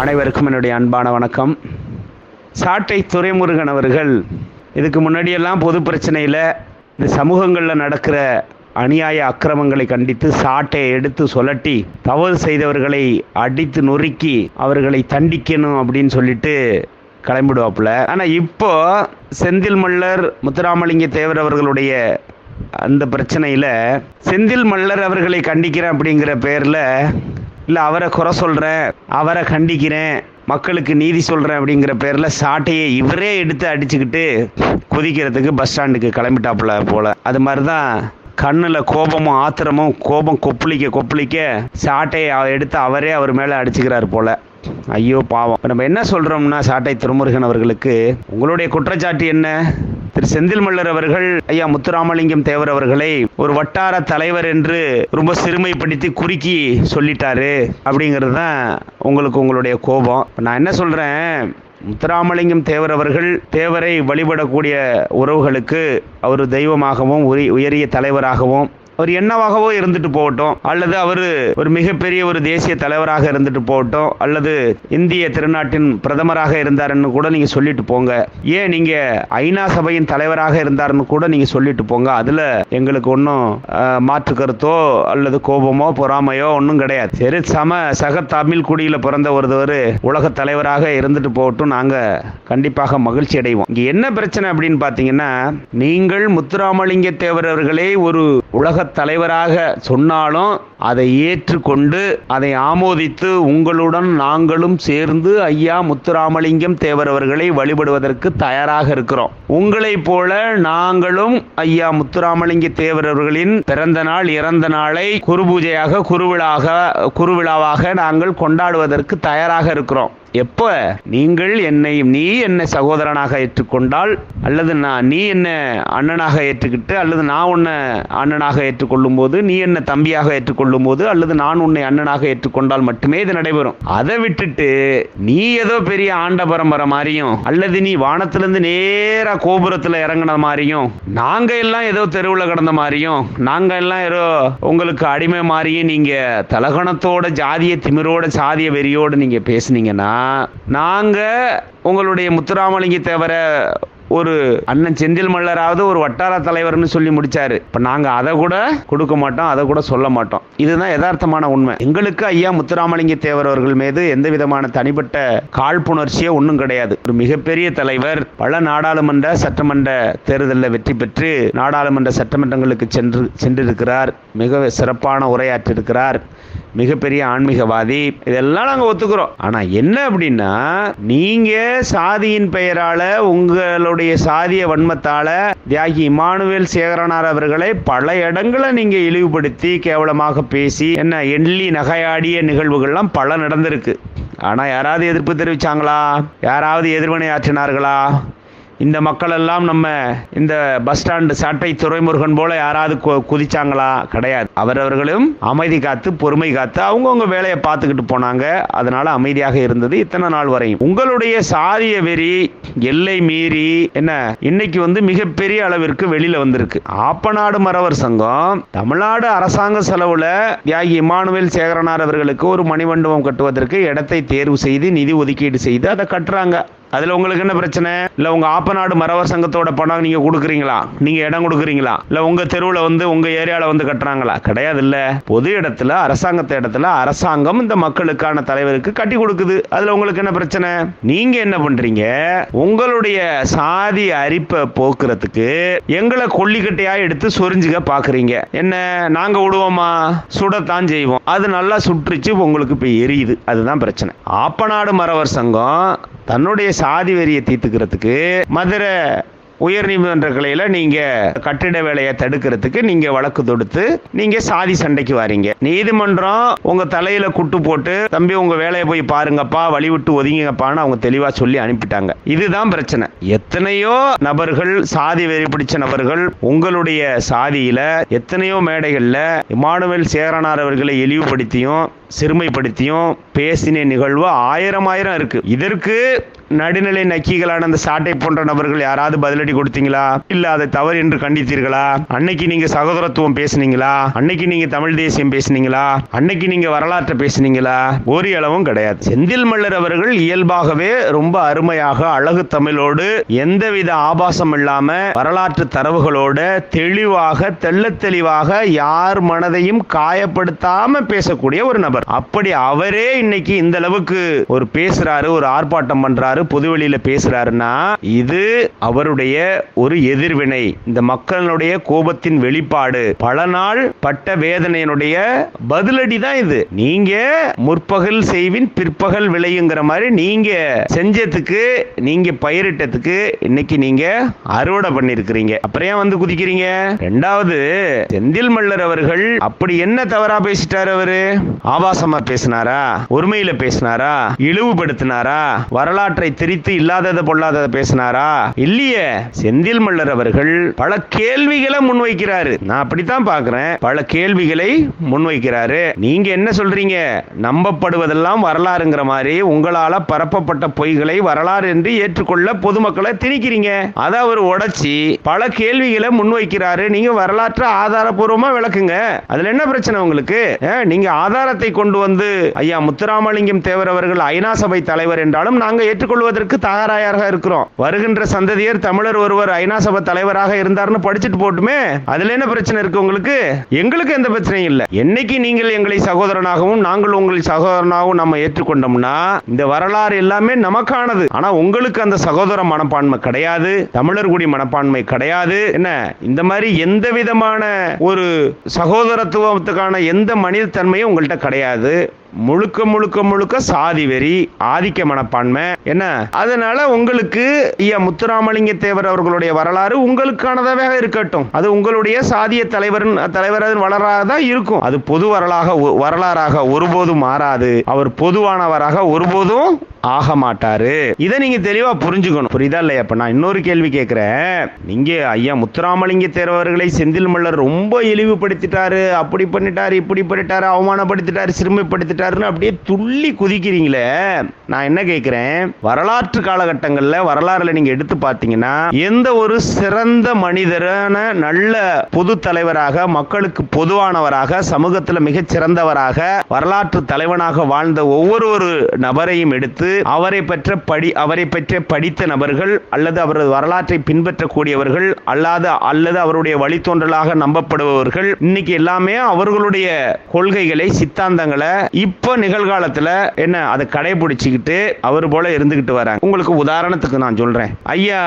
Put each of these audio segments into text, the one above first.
அனைவருக்கும் என்னுடைய அன்பான வணக்கம். சாட்டை துரைமுருகன் அவர்கள் இதுக்கு முன்னாடியெல்லாம் பொது பிரச்சனையில் இந்த சமூகங்களில் நடக்கிற அநியாய அக்கிரமங்களை கண்டித்து சாட்டையை எடுத்து சுழட்டி தவறு செய்தவர்களை அடித்து நொறுக்கி அவர்களை தண்டிக்கணும் அப்படின்னு சொல்லிட்டு கிளம்பிடுவாப்புல. ஆனால் இப்போ செந்தில் மல்லர் முத்துராமலிங்க தேவர் அவர்களுடைய அந்த பிரச்சனையில் செந்தில் மல்லர் அவர்களை கண்டிக்கிறேன் அப்படிங்கிற பேரில் இல்லை அவரை குறை சொல்கிறேன் அவரை கண்டிக்கிறேன் மக்களுக்கு நீதி சொல்கிறேன் அப்படிங்கிற பேரில் சாட்டையை இவரே எடுத்து அடிச்சுக்கிட்டு குதிக்கிறதுக்கு பஸ் ஸ்டாண்டுக்கு கிளம்பிட்டாப்புல போல். அது மாதிரி தான் கண்ணில் கோபமும் ஆத்திரமும் கோபம் கொப்பளிக்க கொப்பளிக்க சாட்டையை எடுத்து அவரே அவர் மேலே அடிச்சுக்கிறார் போல். ஐயோ பாவம். நம்ம என்ன சொல்கிறோம்னா சாட்டை திருமுருகன் அவர்களுக்கு உங்களுடைய குற்றச்சாட்டு என்ன? திரு செந்தில் மல்லர் அவர்கள் ஐயா முத்துராமலிங்கம் தேவர் அவர்களை ஒரு வட்டார தலைவர் என்று ரொம்ப சிறுமைப்படுத்தி குறுக்கி சொல்லிட்டாரு அப்படிங்கிறது தான் உங்களுக்கு உங்களுடைய கோபம். நான் என்ன சொல்றேன்? முத்துராமலிங்கம் தேவர் அவர்கள் தேவரை வழிபடக்கூடிய உறவுகளுக்கு அவர் தெய்வமாகவும் உரி- உயரிய தலைவராகவும் அவர் என்னவாகவோ இருந்துட்டு போகட்டும். அல்லது அவர் ஒரு மிகப்பெரிய ஒரு தேசிய தலைவராக இருந்துட்டு போகட்டும். அல்லது இந்திய திருநாட்டின் பிரதமராக இருந்தாருன்னு கூட நீங்கள் சொல்லிட்டு போங்க. ஏன் நீங்கள் ஐநா சபையின் தலைவராக இருந்தாருன்னு கூட நீங்கள் சொல்லிட்டு போங்க. அதில் எங்களுக்கு ஒன்றும் மாற்று கருத்தோ அல்லது கோபமோ பொறாமையோ ஒன்றும் கிடையாது. சரி சம சக தமிழ் குடியில் பிறந்த ஒருவர் உலக தலைவராக இருந்துட்டு போகட்டும். நாங்கள் கண்டிப்பாக மகிழ்ச்சி அடைவோம். இங்கே என்ன பிரச்சனை அப்படின்னு பார்த்தீங்கன்னா நீங்கள் முத்துராமலிங்க தேவரவர்களே ஒரு உலக தலைவராக சொன்னாலும் அதை ஏற்றுக்கொண்டு அதை ஆமோதித்து உங்களுடன் நாங்களும் சேர்ந்து ஐயா முத்துராமலிங்கம் தேவர் அவர்களை வழிபடுவதற்கு தயாராக இருக்கிறோம். உங்களைப் போல நாங்களும் ஐயா முத்துராமலிங்க தேவர் அவர்களின் பிறந்த நாள் இறந்த நாளை குருபூஜையாக குருவிழாக குருவிழாவாக நாங்கள் கொண்டாடுவதற்கு தயாராக இருக்கிறோம். எப்ப? நீங்கள் என்னை நீ என்னை சகோதரனாக ஏற்றுக்கொண்டால் அல்லது நான் நீ என்ன அண்ணனாக ஏற்றுக்கிட்டு அல்லது நான் உன்னை அண்ணனாக ஏற்றுக்கொள்ளும் போது நீ என்ன தம்பியாக ஏற்றுக்கொள்ளும் போது அல்லது நான் உன்னை அண்ணனாக ஏற்றுக்கொண்டால் மட்டுமே இது நடைபெறும். அதை விட்டுட்டு நீ ஏதோ பெரிய ஆண்ட பரம்பரை மாதிரியும் அல்லது நீ வானத்திலிருந்து நேரா கோபுரத்தில் இறங்கின மாதிரியும் நாங்க எல்லாம் ஏதோ தெருவில் கிடந்த மாதிரியும் நாங்க எல்லாம் ஏதோ உங்களுக்கு அடிமை மாதிரியும் நீங்க தலகணத்தோட ஜாதிய திமிரோட சாதிய வெறியோடு நீங்க பேசுனீங்கன்னா நாங்க உங்களுடைய முத்துராமலிங்க தேவர ஒரு அண்ணன் செந்தில் மல்லராவது ஒரு வட்டார தலைவர்னு சொல்லி முடிச்சாரு. இப்ப நாங்க அதை கூட கொடுக்க மாட்டோம் அதை கூட சொல்ல மாட்டோம். இதுதான் யதார்த்தமான உண்மை. எங்களுக்கு ஐயா முத்துராமலிங்க தேவர் அவர்கள் மீது எந்த விதமான தனிப்பட்ட காழ்ப்புணர்ச்சியே ஒன்றும் கிடையாது. ஒரு மிகப்பெரிய தலைவர் பல நாடாளுமன்ற சட்டமன்ற தேர்தலில் வெற்றி பெற்று நாடாளுமன்ற சட்டமன்றங்களுக்கு சென்று சென்றிருக்கிறார். மிக சிறப்பான உரையாற்றிருக்கிறார் மிகப்பெரிய ஆன்மீகவாதி. இதெல்லாம் நாங்கள் ஒத்துக்கிறோம். ஆனால் என்ன அப்படின்னா நீங்கள் சாதியின் பெயரால் உங்களுடைய சாதிய வன்மத்தால் தியாகி இமானுவேல் சேகரனார் அவர்களை பல இடங்களை நீங்கள் இழிவுபடுத்தி கேவலமாக பேசி என்ன எள்ளி நகையாடிய நிகழ்வுகள்லாம் பல நடந்திருக்கு. ஆனால் யாராவது எதிர்ப்பு தெரிவிச்சாங்களா? யாராவது எதிர்வினை ஆற்றினார்களா? இந்த மக்களெல்லாம் நம்ம இந்த பஸ் ஸ்டாண்டு சாட்டை துறைமுருகன் போல யாராவது குதிச்சாங்களா? கிடையாது. அவரவர்களும் அமைதி காத்து பொறுமை காத்து அவங்கவுங்க வேலையை பார்த்துக்கிட்டு போனாங்க. அதனால அமைதியாக இருந்தது இத்தனை நாள் வரையும். உங்களுடைய சாதிய வெறி எல்லை மீறி என்ன இன்னைக்கு வந்து மிகப்பெரிய அளவிற்கு வெளியில வந்திருக்கு. ஆப்பநாடு மறவர் சங்கம் தமிழ்நாடு அரசாங்க செலவுல தியாகி இமானுவேல் சேகரனார் அவர்களுக்கு ஒரு மணிமண்டபம் கட்டுவதற்கு இடத்தை தேர்வு செய்து நிதி ஒதுக்கீடு செய்து அதை கட்டுறாங்க. அதுல உங்களுக்கு என்ன பிரச்சனை? இல்ல உங்க ஆப்பநாடு மறவர் சங்கத்தோட பணம் நீங்க கொடுக்குறீங்களா? நீங்க இடம் கொடுக்குறீங்களா? இல்ல உங்க தெருவுல வந்து உங்க ஏரியால வந்து கட்டுறாங்களா? கிடையாது இல்ல பொது இடத்துல அரசாங்கத்து இடத்துல அரசாங்கம் இந்த மக்களுக்கான தலைவருக்கு கட்டி கொடுக்குது. அதுல உங்களுக்கு என்ன பிரச்சனை? நீங்க என்ன பண்றீங்க? உங்களுடைய சாதி அரிப்பை போக்குறதுக்கு எங்களை கொல்லிக்கட்டையா எடுத்து சொரிஞ்சுக்க பாக்குறீங்க. என்ன நாங்க விடுவோமா? சுடத்தான் செய்வோம். அது நல்லா சுற்றுச்சு உங்களுக்கு இப்ப எரியுது. அதுதான் பிரச்சனை. ஆப்பநாடு மறவர் சங்கம் தன்னுடைய சாதி வெறியை தீர்த்துக்கிறதுக்கு மதுரை உயர் நீதிமன்ற கிளையில நீங்க கட்டிட வேலையை தடுக்கிறதுக்கு நீங்க வழக்கு தொடுத்து நீங்க சாதி சண்டைக்கு வாரீங்க. நீதிமன்றம் உங்க தலையில குட்டு போட்டு தம்பி உங்க வேலையை போய் பாருங்கப்பா வழி விட்டு ஒதுங்கிங்கப்பான்னு அவங்க தெளிவா சொல்லி அனுப்பிட்டாங்க. இதுதான் பிரச்சனை. எத்தனையோ நபர்கள் சாதி வெறி பிடிச்ச நபர்கள் உங்களுடைய சாதியில எத்தனையோ மேடைகள்ல இமானுவேல் சேரனார் அவர்களை இழிவுபடுத்தியும் சிறுமைப்படுத்தியும் பேசின நிகழ்வு ஆயிரம் ஆயிரம் இருக்கு. இதற்கு நடுநிலை நக்கிகளான அந்த சாட்டை போன்ற நபர்கள் யாராவது பதிலடி கொடுத்தீங்களா? இல்ல அதை தவறு என்று கண்டித்தீர்களா? அன்னைக்கு நீங்க சகோதரத்துவம் பேசுனீங்களா? அன்னைக்கு நீங்க தமிழ் தேசியம் பேசுனீங்களா? அன்னைக்கு நீங்க வரலாற்றை பேசுனீங்களா? ஒரு அளவும் கிடையாது. செந்தில் மல்லர் அவர்கள் இயல்பாகவே ரொம்ப அருமையாக அழகு தமிழோடு எந்தவித ஆபாசம் இல்லாம வரலாற்று தரவுகளோட தெளிவாக தெள்ள தெளிவாக யார் மனதையும் காயப்படுத்தாம பேசக்கூடிய ஒரு நபர். அப்படி அவரே இன்னைக்கு இந்த அளவுக்கு ஒரு பேசுறாரு ஒரு ஆர்ப்பாட்டம் பண்றாரு பொதுவெளியில பேசுறாருன்னா இது அவருடைய ஒரு எதிர்வினை. இந்த மக்களுடைய கோபத்தின் வெளிப்பாடு. பல நாள் பட்ட வேதனையினுடைய பதிலடி தான் இது. நீங்க முற்பகல் செய்வின் பிற்பகல் விளையுங்கிற மாதிரி நீங்க செஞ்சதுக்கு நீங்க பயிரிட்டதுக்கு இன்னைக்கு நீங்க அறுவடை பண்ணிருக்கிறீங்க. அப்புறம் ஏன் வந்து குதிக்கிறீங்க? ரெண்டாவது செந்தில் மல்லர் அவர்கள் அப்படி என்ன தவறா பேசிட்டார் அவரு? ஆபாசமா பேசினாரா? ஒருமையில பேசினாரா? இழிவுபடுத்தினாரா? வரலாற்றை திரித்து இல்லாததை பொல்லாததை பேசினாரா? இல்லையே செந்தில் மல்லர் அவர்கள் பல கேள்விகளை முன்வைக்கிறாரு. நான் அப்படித்தான் பாக்குறேன் பல கேள்விகளை முன்வைக்கிறாரு. நீங்க என்ன சொல்றீங்க? நம்பப்படுவதெல்லாம் வரலாறுங்கிற மாதிரி உங்களால பரப்பப்பட்ட பொய்களை வரலாறு என்று ஏற்றுக்கொள்ள பொதுமக்களை திணிக்கிறீங்க. அதை அவர் உடைச்சி பல கேள்விகளை முன்வைக்கிறாரு. நீங்க வரலாற்றை ஆதாரபூர்வமா விளக்குங்க. அதுல என்ன பிரச்சனை உங்களுக்கு? நீங்க ஆதாரத்தை கொண்டு வந்து ஐயா முத்துராமலிங்கம் தேவர் அவர்கள் ஐநா சபை தலைவர் என்றாலும் நாங்க ஏற்றுக்கொள்வதற்கு தயாராக இருக்கிறோம். வருகின்ற சந்ததியர் தமிழர் ஒருவர் ஐநா சபை தலைவராக இருந்தார்னு படிச்சுட்டு போட்டுமே அதுல என்ன பிரச்சனை இருக்கு உங்களுக்கு? எங்களுக்கு எந்த பிரச்சனையும் இல்லை. என்னைக்கு நீங்கள் எங்களை சகோதரனாகவும் நாங்கள் உங்களை சகோதரனாகவும் நம்ம ஏற்றுக்கொண்டோம்னா இந்த வரலாறு எல்லாமே நமக்கானது. ஆனா உங்களுக்கு அந்த சகோதர மனப்பான்மை கிடையாது தமிழர் குடி மனப்பான்மை கிடையாது. என்ன? இந்த மாதிரி எந்த விதமான ஒரு சகோதரத்துவத்துக்கான எந்த மனித தன்மையும் உங்கள்கிட்ட கிடையாது. கிடையாது. முழுக்க முழுக்க முழுக்க சாதி வெறி ஆதிக்க மனப்பான்மை. என்ன? அதனால உங்களுக்கு ஐயா முத்துராமலிங்க தேவர் அவர்களுடைய வரலாறு உங்களுக்கானதாகவே இருக்கட்டும். அது உங்களுடைய சாதிய தலைவர் தலைவர் வளராதான் இருக்கும். அது பொது வரலாக வரலாறாக ஒருபோதும் மாறாது. அவர் பொதுவானவராக ஒருபோதும் ஆக மாட்டாரு. இதை நீங்க தெளிவா புரிஞ்சுக்கணும். புரியுதா இல்லையா? இப்ப நான் இன்னொரு கேள்வி கேட்கிறேன் நீங்க ஐயா முத்துராமலிங்க தேர்வர்களை செந்தில் மல்லர் ரொம்ப இழிவுபடுத்திட்டாரு. அப்படி பண்ணிட்டாரு இப்படி பண்ணிட்டாரு அவமானப்படுத்திட்டாரு சிறுமைப்படுத்திட்டாருன்னு அப்படியே துள்ளி குதிக்கிறீங்களே. நான் என்ன கேட்கிறேன் வரலாற்று காலகட்டங்களில் வரலாறுல நீங்க எடுத்து பார்த்தீங்கன்னா எந்த ஒரு சிறந்த மனிதரான நல்ல பொது தலைவராக மக்களுக்கு பொதுவானவராக சமூகத்தில் மிகச்சிறந்தவராக வரலாற்று தலைவனாக வாழ்ந்த ஒவ்வொரு ஒரு நபரையும் எடுத்து அவரை பெற்ற படி அவரை பெற்ற படித்த நபர்கள் அல்லது அவரது வரலாற்றை பின்பற்றக்கூடியவர்கள் அல்லாத அல்லது அவருடைய வழித்தோன்றலாக நம்பப்படுபவர்கள் இன்னைக்கு எல்லாமே அவர்களுடைய கொள்கைகளை சித்தாந்தங்களை இப்போ நிகழ்காலத்துல என்ன அதை கடைபிடிச்சிக்கிட்டு அவர் போல இருந்துகிட்டு வராங்க. உங்களுக்கு உதாரணத்துக்கு நான் சொல்றேன். ஐயா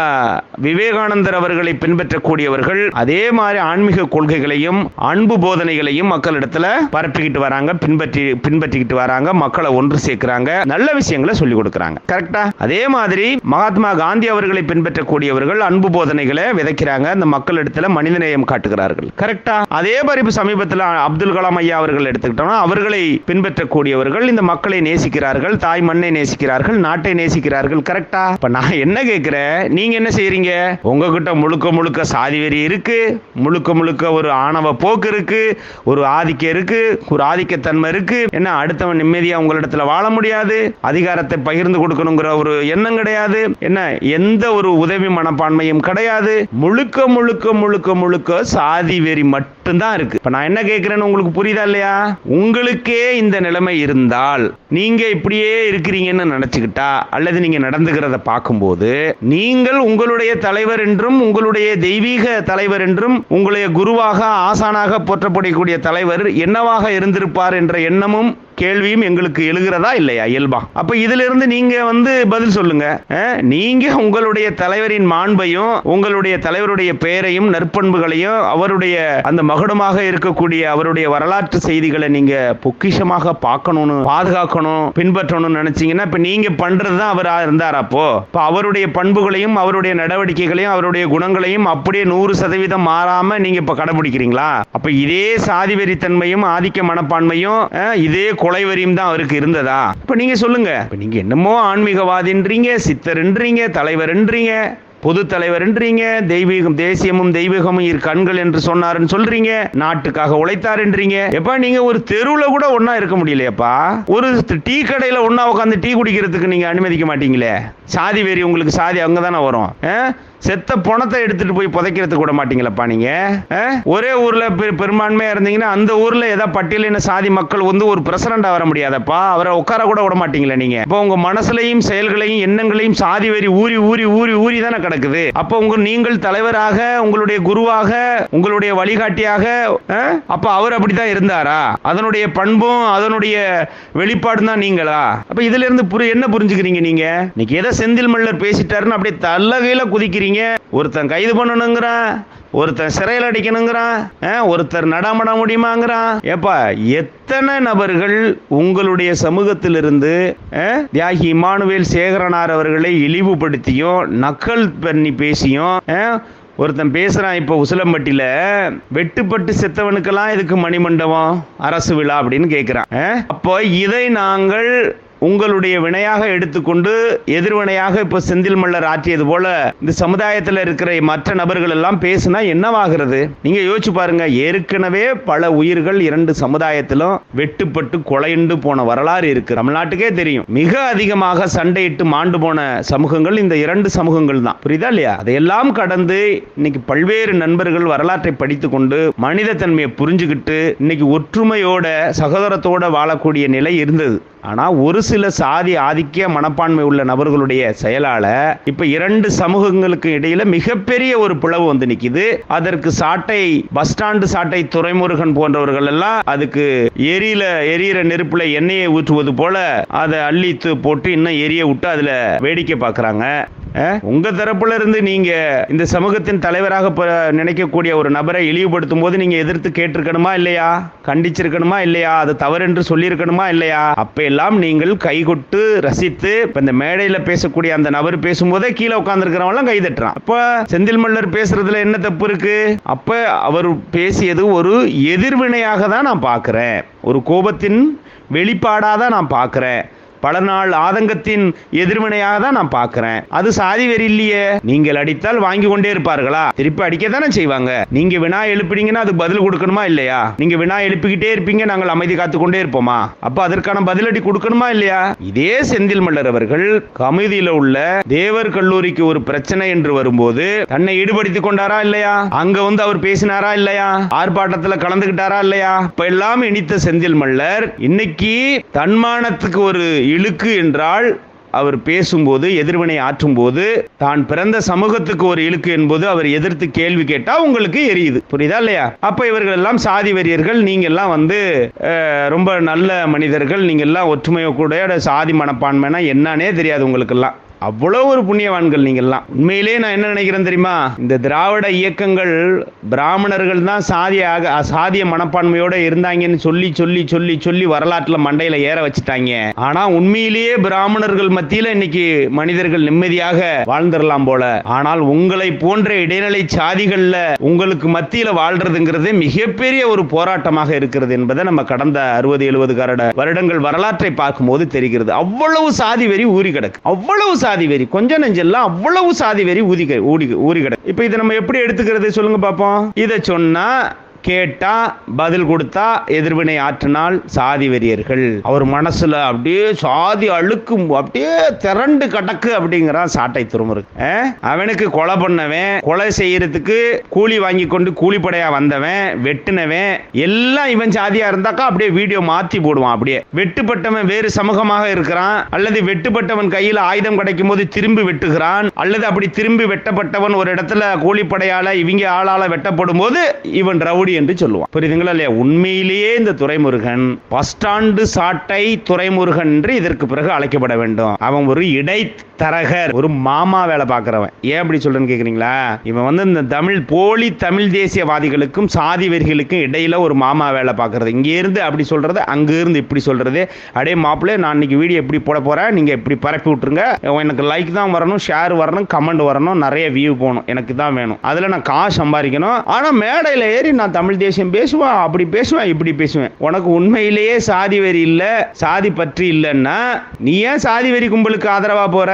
விவேகானந்தர் அவர்களை பின்பற்றக்கூடியவர்கள் அதே மாதிரி ஆன்மீக கொள்கைகளையும் அன்பு போதனைகளையும் மக்களிடத்துல பரப்பிக்கிட்டு வராங்க பின்பற்றி பின்பற்றிக்கிட்டு வராங்க மக்களை ஒன்று சேர்க்கிறாங்க நல்ல விஷயங்களை சொல்லிக் கொடுக்குறாங்க. கரெக்டா அதே மாதிரி மகாத்மா காந்தி அவர்களை பின்பற்றக்கூடியவர்கள் அன்பு போதனைகளை விதைக்கிறாங்க அந்த மக்கள் இடத்துல மனிதநேயம் காட்டுகிறார்கள். கரெக்டா அதே மாதிரி சமீபத்தில் அப்துல் கலாம் ஐயா அவர்கள் எடுத்துக்கிட்டோம்னா அவர்களை பின்பற்ற பின்பற்றக்கூடியவர்கள் இந்த மக்களை நேசிக்கிறார்கள் தாய் மண்ணை நேசிக்கிறார்கள் நாட்டை நேசிக்கிறார்கள் கரெக்டா இப்ப நான் என்ன கேட்கிறேன் நீங்க என்ன செய்யறீங்க உங்ககிட்ட முழுக்க முழுக்க சாதி வெறி இருக்கு முழுக்க முழுக்க ஒரு ஆணவ போக்கு இருக்கு ஒரு ஆதிக்கம் இருக்கு ஒரு ஆதிக்கத்தன்மை இருக்கு. என்ன அடுத்தவன் நிம்மதியா உங்களிடத்துல வாழ முடியாது? அதிகாரத்தை பகிர்ந்து கொடுக்கணுங்கிற ஒரு எண்ணம் கிடையாது. என்ன எந்த ஒரு உதவி மனப்பான்மையும் கிடையாது. முழுக்க முழுக்க முழுக்க முழுக்க சாதி வெறி மட்டும்தான் இருக்கு. இப்ப நான் என்ன கேட்கிறேன்னு உங்களுக்கு புரியுதா இல்லையா? உங்களுக்கே இந்த நிலை நிலைமை இருந்தால் நீங்க இப்படியே இருக்கிறீங்கன்னு நினைச்சுக்கிட்டா அல்லது நீங்க நடந்துக்கிறத பார்க்கும்போது நீங்கள் உங்களுடைய தலைவர் என்றும் உங்களுடைய தெய்வீக தலைவர் என்றும் உங்களுடைய குருவாக ஆசானாக போற்றப்படக்கூடிய தலைவர் என்னவாக இருந்திருப்பார் என்ற எண்ணமும் கேள்வியும் எங்களுக்கு எழுகிறதா இல்லையா? இயல்பா. அப்ப இதுல இருந்து நீங்க வந்து பதில் சொல்லுங்க. நீங்க உங்களுடைய தலைவரின் மாண்பையும் உங்களுடைய தலைவருடைய பெயரையும் நற்பண்புகளையும் அவருடைய அந்த மகுடமாக இருக்கக்கூடிய அவருடைய வரலாற்று செய்திகளை நீங்க பொக்கிஷமாக பார்க்கணும்னு பாதுகாக்கணும் பின்பற்றணும்னு நினைச்சீங்கன்னா இப்ப நீங்க பண்றதுதான் அவர் இருந்தார் அப்போ. இப்ப அவருடைய பண்புகளையும் அவருடைய நடவடிக்கைகளையும் அவருடைய குணங்களையும் அப்படியே நூறு சதவீதம் மாறாம நீங்க இப்ப கடைபிடிக்கிறீங்களா? அப்ப இதே சாதி வெறித்தன்மையும் ஆதிக்க மனப்பான்மையும் இதே கொலை வரியும் தான் அவருக்கு இருந்ததா? இப்ப நீங்க சொல்லுங்க. நீங்க என்னமோ ஆன்மீகவாதின்றீங்க சித்தர்ன்றீங்க தலைவர்ன்றீங்க. பொது தலைவர்ன்றீங்க தெய்வீகம் தேசியமும் தெய்வீகமும் இரு கண்கள் என்று சொன்னாருன்னு சொல்றீங்க நாட்டுக்காக உழைத்தாருன்றீங்க. எப்பா நீங்க ஒரு தெருவுல கூட ஒன்னா இருக்க முடியலையப்பா. ஒரு டீ கடையில ஒன்னா உட்காந்து டீ குடிக்கிறதுக்கு நீங்க அனுமதிக்க மாட்டீங்களே. சாதி வெறி உங்களுக்கு சாதி அங்க தானே வரும். ஆ? செத்த பணத்தை எடுத்துட்டு போய் புதைக்கிறதுக்கு விட மாட்டீங்களப்பா நீங்க? ஆ? ஒரே ஊர்ல பெரும்பான்மையா இருந்தீங்கன்னா அந்த ஊர்ல ஏதாவது பட்டியலின சாதி மக்கள் வந்து ஒரு பிரசிடண்டா வர முடியாதப்பா? அவரை உட்கார கூட விட மாட்டீங்களா நீங்க. இப்போ உங்க மனசுலையும் செயல்களையும் எண்ணங்களையும் சாதி வெறி ஊறி ஊறி ஊறி ஊறி தானே கிடக்குது. அப்போ உங்க நீங்கள் தலைவராக உங்களுடைய குருவாக உங்களுடைய வழிகாட்டியாக அப்ப அவர் அப்படித்தான் இருந்தாரா? அதனுடைய பண்பும் அதனுடைய வெளிப்பாடும் தான் நீங்களா? அப்ப இதுல இருந்து புரி என்ன புரிஞ்சுக்கிறீங்க நீங்க? இன்னைக்கு எதை செந்தில் மல்லர் பேசிட்டாருன்னு அப்படியே தல்லகையில குதிக்கிறீங்க. ஒருத்தன் கைது பண்ணணுங்கிறான் ஒருத்தன் சிறையில் அடிக்கணுங்கிறான் ஒருத்தர் நடாமட முடியுமாங்கிறான் ஏப்பா எத்தனை நபர்கள் உங்களுடைய சமூகத்திலிருந்து தியாகி இமானுவேல் சேகரனார் அவர்களை இழிவுபடுத்தியும் நக்கல் பண்ணி பேசியும் ஒருத்தன் பேசுறான் இப்போ உசிலம்பட்டியில் வெட்டுப்பட்டு செத்தவனுக்கெல்லாம் இதுக்கு மணிமண்டபம் அரசு விழா அப்படின்னு கேட்கிறான் அப்போ இதை நாங்கள் உங்களுடைய வினையாக எடுத்துக்கொண்டு எதிர்வினையாக இப்போ செந்தில் மல்லர் ஆற்றியது போல இந்த சமுதாயத்தில் இருக்கிற மற்ற நபர்கள் எல்லாம் பேசுனா என்னவாகிறது? நீங்க யோசிச்சு பாருங்க. ஏற்கனவே பல உயிர்கள் இரண்டு சமுதாயத்திலும் வெட்டுப்பட்டு கொலையுண்டு போன வரலாறு இருக்கு. தமிழ்நாட்டுக்கே தெரியும். மிக அதிகமாக சண்டையிட்டு மாண்டு போன சமூகங்கள் இந்த இரண்டு சமூகங்கள் தான். புரியுதா இல்லையா? அதையெல்லாம் கடந்து இன்னைக்கு பல்வேறு நண்பர்கள் வரலாற்றை படித்து கொண்டு மனித தன்மையை புரிஞ்சுக்கிட்டு இன்னைக்கு ஒற்றுமையோட சகோதரத்தோட வாழக்கூடிய நிலை இருந்தது. ஆனா ஒரு சில சாதி ஆதிக்க மனப்பான்மை உள்ள நபர்களுடைய செயலால இப்ப இரண்டு சமூகங்களுக்கு இடையில மிகப்பெரிய ஒரு பிளவு வந்து நிக்குது. அதற்கு சாட்டை பஸ் ஸ்டாண்டு சாட்டை துறைமுருகன் போன்றவர்கள் எல்லாம் அதுக்கு எரியில எரியிற நெருப்புல எண்ணெயை ஊற்றுவது போல அதை அள்ளித்து போட்டு இன்னும் எரிய விட்டு அதுல வேடிக்கை பார்க்கறாங்க. உங்க தரப்புல இருந்து நீங்க இந்த சமூகத்தின் தலைவராக நினைக்கக்கூடிய ஒரு நபரை இழிவுபடுத்தும் போது நீங்க எதிர்த்து கேட்டிருக்கணுமா இல்லையா? கண்டிச்சிருக்கணுமா இல்லையா? அது தவறு என்று சொல்லியிருக்கணுமா இல்லையா? அப்ப எல்லாம் நீங்கள் கைகொட்டு ரசித்து இப்ப இந்த மேடையில பேசக்கூடிய அந்த நபர் பேசும்போதே கீழே உட்கார்ந்துருக்கிறவங்க கை தட்டுறான். அப்ப செந்தில் மல்லர் பேசுறதுல என்ன தப்பு இருக்கு? அப்ப அவர் பேசியது ஒரு எதிர்வினையாக தான் நான் பார்க்குறேன் ஒரு கோபத்தின் வெளிப்பாடாக தான் நான் பார்க்குறேன் பல நாள் ஆதங்கத்தின் எதிர்வினையாக தான் நான் பார்க்கிறேன். அது சாதி வெறி இல்லையே. நீங்கள் அடித்தால் வாங்கி கொண்டே இருப்பார்களா? திருப்பி அடிக்க தானே செய்வாங்க. நீங்க வினா எழுப்பினீங்கன்னா அது பதில் கொடுக்கணுமா இல்லையா? நீங்க வினா எழுப்பிக்கிட்டே இருப்பீங்க நாங்கள் அமைதி காத்து கொண்டே இருப்போமா? அப்ப அதற்கான பதிலடி கொடுக்கணுமா இல்லையா? இதே செந்தில் மல்லர் அவர்கள் கமிதியில உள்ள தேவர் கல்லூரிக்கு ஒரு பிரச்சனை என்று வரும்போது தன்னை ஈடுபடுத்திக் கொண்டாரா இல்லையா? அங்க வந்து அவர் பேசினாரா இல்லையா? ஆர்ப்பாட்டத்துல கலந்துகிட்டாரா இல்லையா? இப்ப எல்லாம் இனித்த செந்தில் மல்லர் இன்னைக்கு தன்மானத்துக்கு ஒரு இழுக்கு என்றால் அவர் பேசும்போது எதிர்வினை ஆற்றும்போது தான் பிறந்த சமூகத்துக்கு ஒரு இழுக்கு என்பது அவர் எதிர்த்து கேள்வி கேட்டா உங்களுக்கு எரியுது. புரியுதா இல்லையா? அப்ப இவர்கள் எல்லாம் சாதி வெறியர்கள் நீங்க எல்லாம் வந்து ரொம்ப நல்ல மனிதர்கள் நீங்க எல்லாம் ஒற்றுமையை கூட சாதி மனப்பான்மைனா என்னன்னே தெரியாது உங்களுக்கெல்லாம். அவ்வளோ ஒரு புண்ணியவான்கள் நீங்கள்லாம். உண்மையிலே நான் என்ன நினைக்கிறேன் தெரியுமா? இந்த திராவிட இயக்கங்கள் பிராமணர்கள் தான் சாதியாக சாதிய மனப்பான்மையோட இருந்தாங்கன்னு சொல்லி சொல்லி சொல்லி சொல்லி வரலாற்றுல மண்டையில ஏற வச்சுட்டாங்க. ஆனா உண்மையிலேயே பிராமணர்கள் மத்தியில் இன்னைக்கு மனிதர்கள் நிம்மதியாக வாழ்ந்துடலாம் போல. ஆனால் உங்களை போன்ற இடைநிலை சாதிகள்ல உங்களுக்கு மத்தியில வாழ்றதுங்கிறது மிகப்பெரிய ஒரு போராட்டமாக இருக்கிறது என்பதை நம்ம கடந்த அறுபது எழுபது கரட வருடங்கள் வரலாற்றை பார்க்கும்போது தெரிகிறது. அவ்வளவு சாதி வெறி ஊறி கிடக்கு அவ்வளவு சாதி வெறி. கொஞ்சம் நெஞ்செல்லாம் அவ்வளவு சாதி வெறி ஊதி ஊடி ஊறி கிடக்கு. இப்போ இதை நம்ம எப்படி எடுத்துக்கிறது? சொல்லுங்க பார்ப்போம் இதை சொன்னா கேட்டா பதில் கொடுத்தா எதிர்வினை ஆற்றினால் சாதி வெறியர்கள். அவர் மனசுல அப்படியே சாதி அழுக்கும் அப்படியே திரண்டு கடக்கு அப்படிங்கிறான் சாட்டை துருமுரு. அவனுக்கு கொலை பண்ணவன் கொலை செய்யறதுக்கு கூலி வாங்கி கொண்டு கூலிப்படையா வந்தவன் வெட்டுனவன் எல்லாம் இவன் சாதியா இருந்தாக்கா அப்படியே வீடியோ மாத்தி போடுவான் அப்படியே. வெட்டுப்பட்டவன் வேறு சமூகமாக இருக்கிறான் அல்லது வெட்டுப்பட்டவன் கையில் ஆயுதம் கிடைக்கும் போது திரும்பி வெட்டுகிறான் அல்லது அப்படி திரும்பி வெட்டப்பட்டவன் ஒரு இடத்துல கூலிப்படையால இவங்க ஆளால வெட்டப்படும் போது இவன் ரவுடி என்று சொல்லுவான். புரியுதுங்களா இல்லையா? உண்மையிலேயே இந்த துரைமுருகன் பஸ் ஸ்டாண்டு சாட்டை துறைமுருகன் என்று இதற்கு பிறகு அழைக்கப்பட வேண்டும். அவன் ஒரு இடைத்தரகர் ஒரு மாமா வேலை பார்க்கிறவன். ஏன் அப்படி சொல்றேன்னு கேக்குறீங்களா? இவன் வந்து இந்த தமிழ் போலி தமிழ் தேசியவாதிகளுக்கும் சாதி வெறிகளுக்கும் இடையில ஒரு மாமா வேலை பார்க்கறது. இங்க இருந்து அப்படி சொல்றது அங்கிருந்து இப்படி சொல்றது. அடே மாப்பிள்ளை நான் இன்னைக்கு வீடியோ எப்படி போட போறேன்? நீங்க இப்படி பரப்பி விட்டுருங்க. எனக்கு லைக் தான் வரணும் ஷேர் வரணும் கமெண்ட் வரணும் நிறைய வியூ போகணும். எனக்கு தான் வேணும். அதுல நான் காசு சம்பாதிக்கணும். ஆனா மேடையில் ஏறி நான் தமிழ் தேசியம் பேசுவான் அப்படி பேசுவான் இப்படி பேசுவேன். உனக்கு உண்மையிலேயே சாதி வெறி இல்ல சாதி பற்றி இல்லைன்னா நீ ஏன் சாதி வெறி கும்பலுக்கு ஆதரவா போற?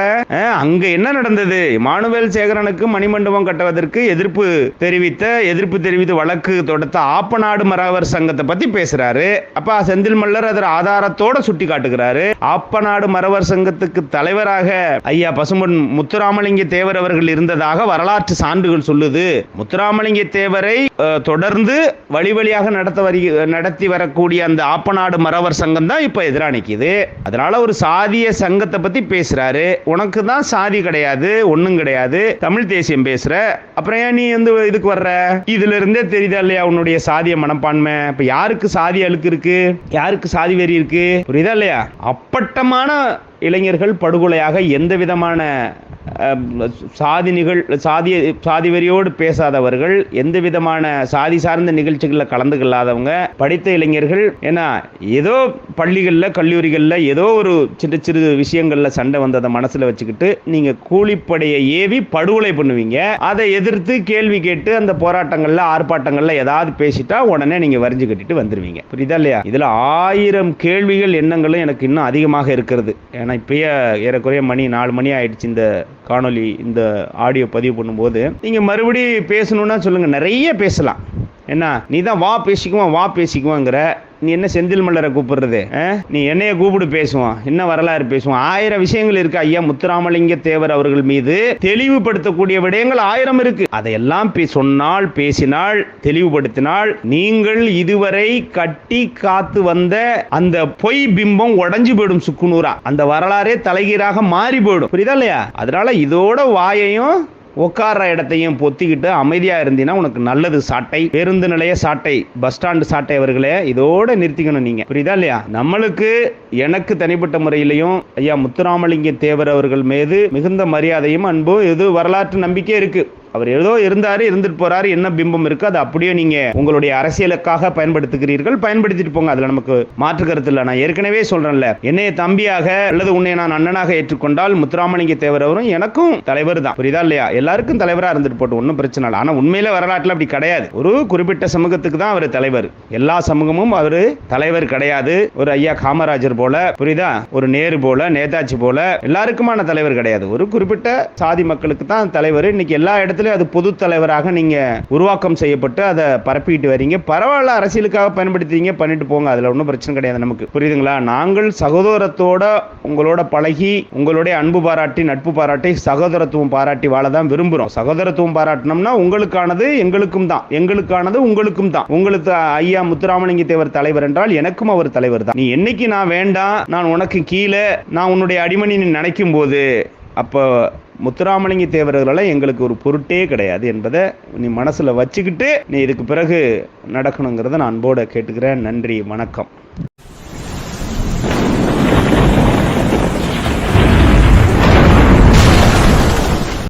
அங்க என்ன நடந்தது? மானுவேல் சேகரனுக்கு மணிமண்டபம் கட்டுவதற்கு எதிர்ப்பு தெரிவித்த எதிர்ப்பு தெரிவித்து வழக்கு தொடுத்த ஆப்பநாடு மறவர் சங்கத்தை பத்தி பேசுறாரு. அப்ப செந்தில் மல்லர் அதில் ஆதாரத்தோட சுட்டி காட்டுகிறாரு. ஆப்பநாடு மறவர் சங்கத்துக்கு தலைவராக ஐயா பசும்பொன் முத்துராமலிங்க தேவர் அவர்கள் இருந்ததாக வரலாற்று சான்றுகள் சொல்லுது. முத்துராமலிங்க தேவரை தொடர்ந்து வழி வழியாக நடத்த வரி நடத்தி வரக்கூடிய அந்த ஆப்பநாடு மறவர் சங்கம் தான் இப்போ எதிராக நிற்கிது அதனால ஒரு சாதிய சங்கத்தை பற்றி பேசுகிறாரு உனக்கு தான் சாதி கிடையாது ஒன்றும் கிடையாது. தமிழ் தேசியம் பேசுகிற அப்புறம் ஏன் நீ வந்து இதுக்கு வர்ற? இதுல இருந்தே தெரியுதா இல்லையா உன்னுடைய சாதிய மனப்பான்மை? இப்போ யாருக்கு சாதி அழுக்கு இருக்கு? யாருக்கு சாதி வெறி இருக்கு? புரியுதா இல்லையா? அப்பட்டமான இளைஞர்கள் படுகொலையாக எந்த விதமான சாதி நிகழ் சாதிய சாதி வெறியோடு பேசாதவர்கள் எந்த விதமான சாதி சார்ந்த நிகழ்ச்சிகளில் கலந்து கொள்ளாதவங்க படித்த இளைஞர்கள் ஏன்னா ஏதோ பள்ளிகளில் கல்லூரிகளில் ஏதோ ஒரு சிறு சிறு விஷயங்களில் சண்டை வந்ததை மனசில் வச்சுக்கிட்டு நீங்கள் கூலிப்படையை ஏவி படுகொலை பண்ணுவீங்க. அதை எதிர்த்து கேள்வி கேட்டு அந்த போராட்டங்களில் ஆர்ப்பாட்டங்களில் ஏதாவது பேசிட்டா உடனே நீங்கள் வரிஞ்சு கட்டிட்டு வந்துடுவீங்க புரியுதா இல்லையா? இதில் ஆயிரம் கேள்விகள் எண்ணங்களும் எனக்கு இன்னும் அதிகமாக இருக்கிறது. ஏன்னா இப்பயே ஏறக்குறைய மணி நாலு மணி ஆயிடுச்சு இந்த காணொளி இந்த ஆடியோ பதிவு பண்ணும்போது நீங்கள் மறுபடி பேசணுன்னா சொல்லுங்கள் நிறைய பேசலாம். என்ன நீ தான் வா பேசிக்குவான் வா பேசிக்குவாங்கிற நீ என்ன செந்தில் மல்லரை கூப்பிடுறது நீ என்னைய கூப்பிடு பேசுவான். என்ன வரலாறு பேசுவான்? ஆயிரம் விஷயங்கள் இருக்கு ஐயா. முத்துராமலிங்க தேவர் அவர்கள் மீது தெளிவுபடுத்தக்கூடிய விடயங்கள் ஆயிரம் இருக்கு. அதையெல்லாம் பே- சொன்னால் பேசினால் தெளிவுபடுத்தினால் நீங்கள் இதுவரை கட்டி காத்து வந்த அந்த பொய் பிம்பம் உடஞ்சு போயிடும் சுக்குநூறா. அந்த வரலாறே தலைகீராக மாறி போயிடும். புரியுதா இல்லையா? அதனால இதோட வாயையும் உட்கார்ற இடத்தையும் பொத்திக்கிட்டு அமைதியாக இருந்தீங்கன்னா உனக்கு நல்லது சாட்டை பேருந்து நிலைய சாட்டை பஸ் ஸ்டாண்டு சாட்டை அவர்களே இதோட நிறுத்திக்கணும் நீங்கள் புரியுதா இல்லையா? நம்மளுக்கு எனக்கு தனிப்பட்ட முறையிலையும் ஐயா முத்துராமலிங்க தேவர் அவர்கள் மீது மிகுந்த மரியாதையும் அன்பும் இது வரலாற்று நம்பிக்கை இருக்குது அவர் ஏதோ இருந்தாரு இருந்துட்டு போறாரு என்ன பிம்பம் இருக்கு அது அப்படியே நீங்க உங்களுடைய அரசியலுக்காக பயன்படுத்துகிறீர்கள் பயன்படுத்திட்டு போங்க அதுல நமக்கு மாற்று கருத்து இல்லை. நான் ஏற்கனவே சொல்றேன்ல என்னைய தம்பியாக அல்லது உன்னை நான் அண்ணனாக ஏற்றுக்கொண்டால் முத்துராமலிங்க தேவர் அவரும் எனக்கும் தலைவர் தான். புரியுதா இல்லையா? எல்லாருக்கும் தலைவரா இருந்துட்டு போட்டு ஒன்றும் பிரச்சனை இல்லை. ஆனா உண்மையில வரலாற்றுல அப்படி கிடையாது. ஒரு குறிப்பிட்ட சமூகத்துக்கு தான் அவர் தலைவர். எல்லா சமூகமும் அவர் தலைவர் கிடையாது. ஒரு ஐயா காமராஜர் போல புரியுதா? ஒரு நேரு போல நேதாஜி போல எல்லாருக்குமான தலைவர் கிடையாது. ஒரு குறிப்பிட்ட சாதி மக்களுக்கு தான் தலைவர். இன்னைக்கு எல்லா இடத்துல அது பொது தலைவராக நீங்க உருவாக்கம் செய்யப்பட்டு அதை பரப்பிட்டு வரீங்க. பரவாயில்ல அரசியலுக்காக பயன்படுத்துறீங்க பண்ணிட்டு போங்க. அதுல ஒன்றும் பிரச்சனை கிடையாது நமக்கு. புரியுதுங்களா? நாங்கள் சகோதரத்தோட உங்களோட பழகி உங்களுடைய அன்பு பாராட்டி நட்பு பாராட்டி சகோதரத்துவம் பாராட்டி வாழ தான் விரும்புறோம். சகோதரத்துவம் பாராட்டினோம்னா உங்களுக்கானது எங்களுக்கும் தான். எங்களுக்கானது உங்களுக்கும் தான். உங்களுக்கு ஐயா முத்துராமலிங்க தேவர் தலைவர் என்றால் எனக்கும் அவர் தலைவர் தான். நீ என்னைக்கு நான் வேண்டாம் நான் உனக்கு கீழே நான் உன்னுடைய அடிமணி நினைக்கும் போது அப்போ முத்துராமலிங்க தேவர்களெல்லாம் எங்களுக்கு ஒரு பொருட்டே கிடையாது என்பதை நீ மனசில் வச்சுக்கிட்டு நீ இதுக்கு பிறகு நடக்கணுங்கிறத நான் அன்போடு கேட்டுக்கிறேன். நன்றி வணக்கம்.